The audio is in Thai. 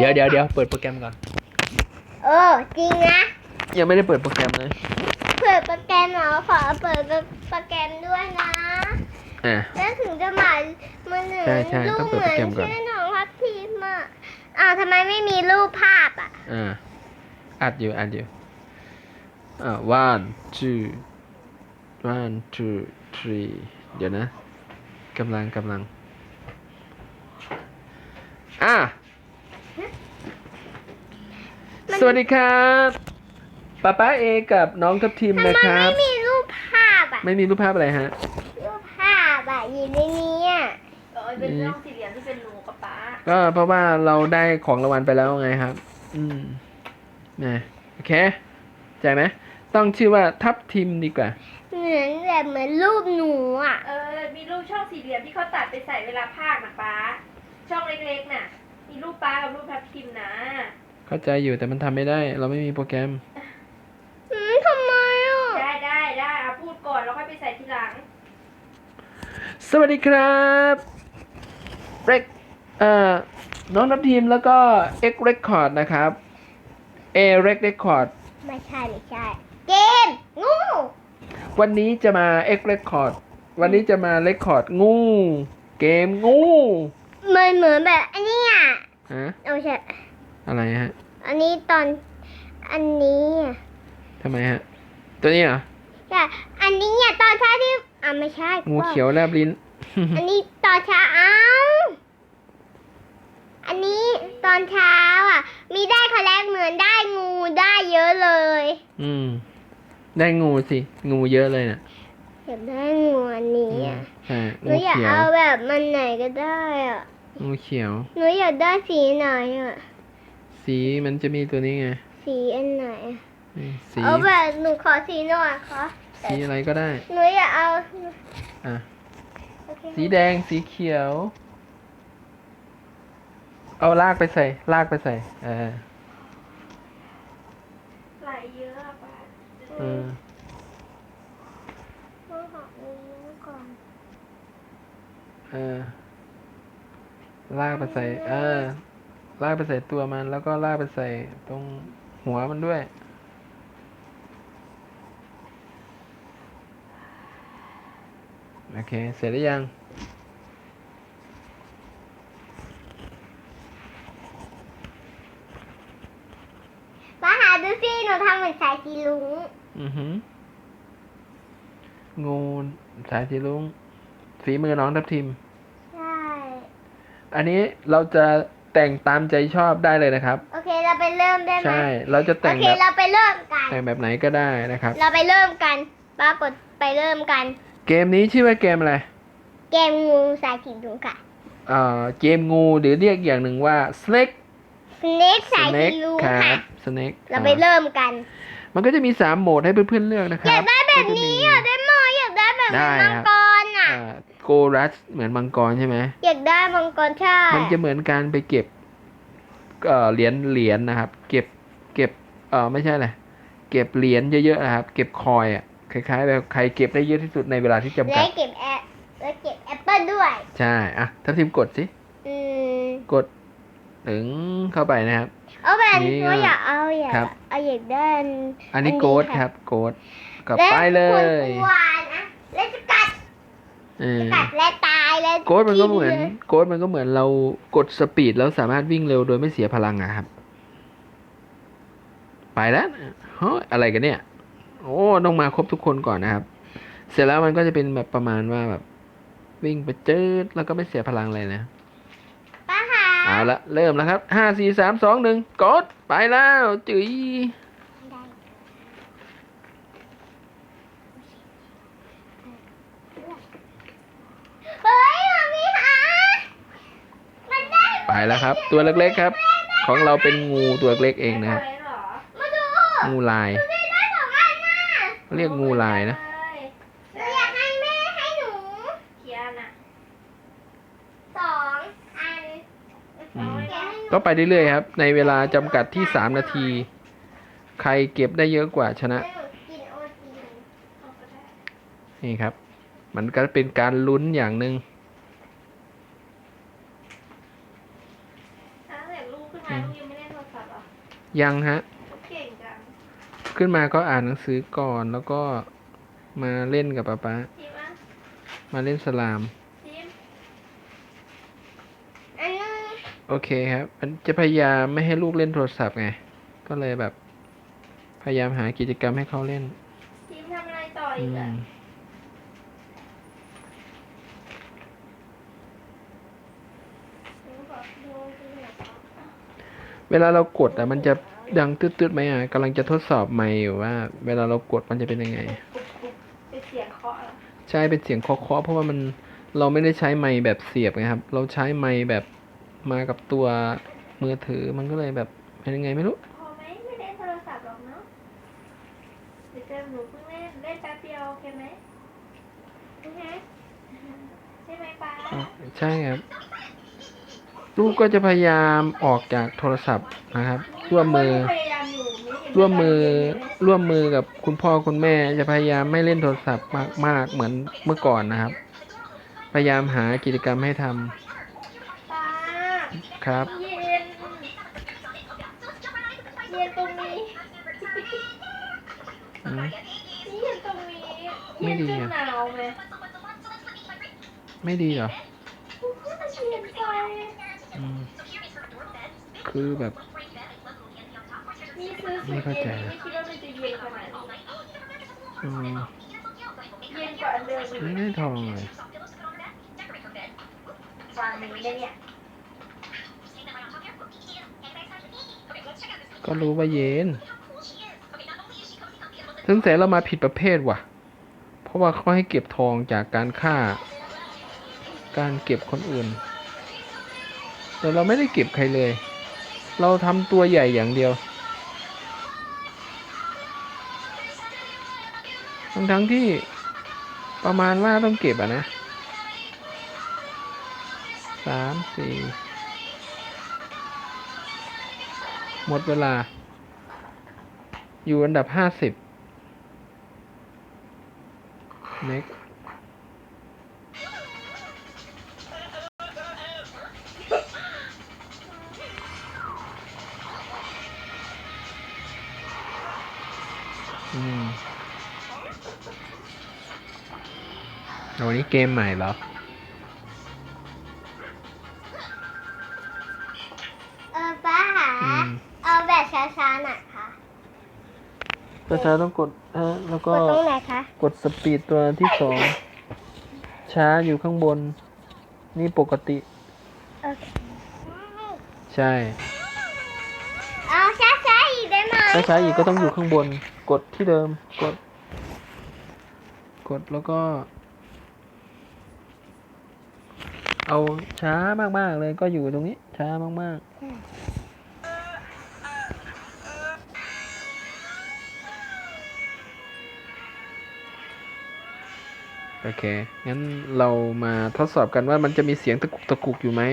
เดี๋ยวเดี๋ยวเดี๋ยวเปิดโปรแกรมก่อน เออจริงนะ ยังไม่ได้เปิดโปรแกรมเลย เปิดโปรแกรมเหรอขอเปิดโปรแกรมด้วยนะอะแล้วถึงจะหมายมันเหมือนใช่ใช่รูต้ปองเหเปิดมืโปรแกรมก่อน ชื่อน้องพับทีมอะอ้าวทำไมไม่มีรูปภาพอะ อ่า อัดอยู่อัดอยู่ อ่า one two one two three เดี๋ยวนะ กำลังกำลัง อะ สวัสดีครับป้าป้าเอกับน้องทัพทีมทำไมนะครับไม่มีรูปภาพอะ ไม่มีรูปภาพอะไรฮะ รูปภาพอะอยู่ในนี้อะเออเป็นเรื่องสี่เหลี่ยมที่เป็นหนูกับป๊าก็เพราะว่าเราได้ของรางวัลไปแล้วไงครับ อืมนะโอเคใจไหมต้องชื่อว่าทัพทีมดีกว่า เหมือนแบบเหมือนรูปหนูอะ เออ มีรูปช่องสี่เหลี่ยมที่เขาตัดไปใส่เวลาภาคนะป๊าช่องเล็กๆน่ะ มีรูปป๊ากับรูปทับทิมนะ เข้าใจอยู่แต่มันทำไม่ได้ เราไม่มีโปรแกรม อืมทำไมอะ ได้ได้ได้เอาพูดก่อนแล้วค่อยไปใส่ทีหลัง สวัสดีครับเรกเอ่อน้องทัพทีมแล้วก็ X Record นะครับ A Rec Record ไม่ใช่ ไม่ใช่ เกม งูวันนี้จะมา X Record วันนี้จะมา Record งู เกมงูมันเหมือนแบบอันนี้อะฮะเอาไม่ใช่ อะไรฮะ อันนี้ตอนอันนี้อะทำไมฮะ ตัวนี้เหรอใช่อันนี้อะตอนเช้าที่อะไม่ใช่งูเขียวแลบลิ้น อันนี้ตอนเช้าเอ้าอันนี้ตอนเช้าอะ มีได้คอลแรกเหมือนได้งูได้เยอะเลย อืม ได้งูสิ งูเยอะเลยน่ะอยากได้งูอันนี้อะใช่หงูนูอยากเขียวเอาแบบมันไหนก็ได้อะงูเขียว หนูอยากได้สีไหนอะ สีมันจะมีตัวนี้ไง สีอันไหนอะนี่สีเอาแบบหนูขอสีหน่อยขอสีอะไรก็ได้ หนูอยากเอาอะโอเคสีแดงสีเขียว เอาลากไปใส่ ลากไปใส่เออไหลเยอะอะป๊าเออต้องหาอันนี้ก่อนเออลากไปใส่ เออ ลากไปใส่ตัวมัน แล้วก็ลากไปใส่ตรงหัวมันด้วย โอเค เสร็จหรือยังมาหาดูสิหนูทำเหมือนสายสีลุงอือหืองูสายสีลุงฝีมือน้องทับทิม ใช่ อันนี้เราจะ แต่งตามใจชอบได้เลยนะครับ โอเคเราไปเริ่มได้ไหมใช่ เราจะโอแต่งเคแบบเราไปเริ่มกัน แต่งแบบไหนก็ได้นะครับ เราไปเริ่มกันปรากฏไปเริ่มกัน เกมนี้ชื่อว่าเกมอะไรเกมงูสายสีลุงค่ะ เอ่อเกมงูหรือเรียกอย่างหนึ่งว่า snake สเน็กสายสี snake ลุงครัค่ะ บ snake เราไปเริ่มกัน มันก็จะมีสามโหมดให้เพื่อนๆเลือกนะคอรัยาบ กได้แบบนี้อะได้ไหมอยากได้แบบเหมือนได้มังครับ ก รอะโกรัสเหมือนมังกรใช่ไหมอยากได้มังกรใช่มันจะเหมือนการไปเก็บเอ่อเหรียญเหรียญนะครับ เก็บเก็บเอ่อไม่ใช่อะไรเก็บเหรียญเยอะๆนะครับ เก็บคอยอะคล้ายๆแบบใครเก็บได้เยอะที่สุดในเวลาที่จำกัและด เก็บแอปและเก็บแอปเปิลด้วย ใช่อะถ้าทีมกดสิอืมกดถึงเข้าไปนะครับ เอาแบบนี่หนูอยากเอาอยากครับ เอาอยากได้อันอันนี้อันนี้โกดค่ะครับโกดกลับและไปเลคนยกลัวนะและจะกัด เออกัดและตายและโกดมันก็เหมือนลยโกดมันก็เหมือนเรากดสปีดแล้วสามารถวิ่งเร็วโดยไม่เสียพลังอะครับ ไปแล้วเฮ้ยอะไรกันเนี่ย โอ้ต้องมาครบทุกคนก่อนนะครับ เสร็จแล้วมันก็จะเป็นแบบประมาณว่าแบบ วิ่งไปจืดแล้วก็ไม่เสียพลังเลยนะป้าหาเอาละเริ่มแล้วครับห้าสี่สามสองหนึ่งกดไปแล้วจุ๋ย เฮ้ยมามีหามัน ได้ไปแล้วครับ ตัวเล็กๆครับ ของเราเป็นงูตัวเล็กเองนะครับได้เหรอมาดูงูลายดูได้ได้สองอันน่ะเขาเรียกงูลายนะหนูอยากให้แม่ให้หนูเขียนอะสองอันอืมแกะให้หนูก็ไปเรื่อยๆครับ ในเวลาจำกัดที่ 3 นาที ใครเก็บได้เยอะกว่าชนะให้หนูกินโอตีเอาก็ได้นี่ครับ มันก็เป็นการลุ้นอย่างหนึ่งถ้าเสร็จรูป ขึ้นมาลูก ยังไม่เล่นโทรศัพท์เหรอยังฮะลูกเก่งจังขึ้นมาก็อ่านหนังสือก่อนแล้วก็มาเล่นกับป๊าป๊าทีมอะมาเล่นสลาม ทีมอันนึงโอเคครับมันจะพยายามไม่ให้ลูกเล่นโทรศัพท์ไง ก็เลยแบบ พยายามหากิจกรรมให้เขาเล่น ทีมทำอะไรต่ออือีกอะ ม ลูกบอกดูดูหน่อยครับ เวลาเรากดอะมันจะดังตืดๆไหมอะกำลังจะทดสอบไมค์อยู่ว่า เวลาเรากดมันจะเป็นยังไงปุ๊บปุ๊บเป็นเสียงเคาะเหรอใช่เป็นเสียงเคาะๆเพราะว่ามันเราไม่ได้ใช้ไมค์แบบเสียบไงครับ เราใช้ไมค์แบบมากับตัวมือถือมันก็เลยแบบเป็นยังไงไม่รู้ พอไหมไม่เล่นโทรศัพท์หรอกเนาะเดี๋ยวเจอหนูเพิ่งเล่นเล่นแป๊บเดียวโอเคไหมโอเคใช่ไหมป้าอะใช่ครับ ลูกก็จะพยายามออกจากโทรศัพท์นะครับ ร่วมมือพยายามอยู่ไม่เห็นร่วมมือตนเย็นเลยร่วมมือกับคุณพ่อคุณแม่จะพยายามไม่เล่นโทรศัพท์มากมากเหมือนเมื่อก่อนนะครับ พยายามหากิจกรรมให้ทำป้าครับเย็นเย็นตรงนี้อืมเย็นตรงนี้ไม่เย็นดีจนอะหนาวไหมไม่ดีเหรอ เย็นไป อืม คือแบบไม่เข้าใจนะอืมเย็นกว่าอันเดิมอีกไม่ได้ทองเลยฟังนี้ได้เนี่ยก็รู้ว่าเย็นถึงแต่เรามาผิดประเภทว่ะ เพราะว่าเขาให้เก็บทองจากการฆ่า การเก็บคนอื่น แต่เราไม่ได้เก็บใครเลย เราทำตัวใหญ่อย่างเดียว ทั้งทั้งที่ประมาณว่าต้องเก็บอะนะสามสี่หมดเวลา อยู่อันดับห้าสิบ next วันนี้เกมใหม่เหรอ เออป้าหาอืม เอาแบบช้าๆหน่อยค่ะประชาต้องกดฮะแล้วกก็ดตรงไหนคะกดสปีดตัวที่สองช้าอยู่ข้างบน นี่ปกติโอเคใช่ เอาช้าๆอีกได้ไหมถ้าช้าอีกก็ต้องอยู่ข้างบน กดที่เดิม กด กดแล้วก็ เอาช้ามากๆเลยก็อยู่ตรงนี้ ช้ามากๆ โอเค งั้นเรามาทดสอบกันว่ามันจะมีเสียงตะกุกตะกุกอยู่ไหม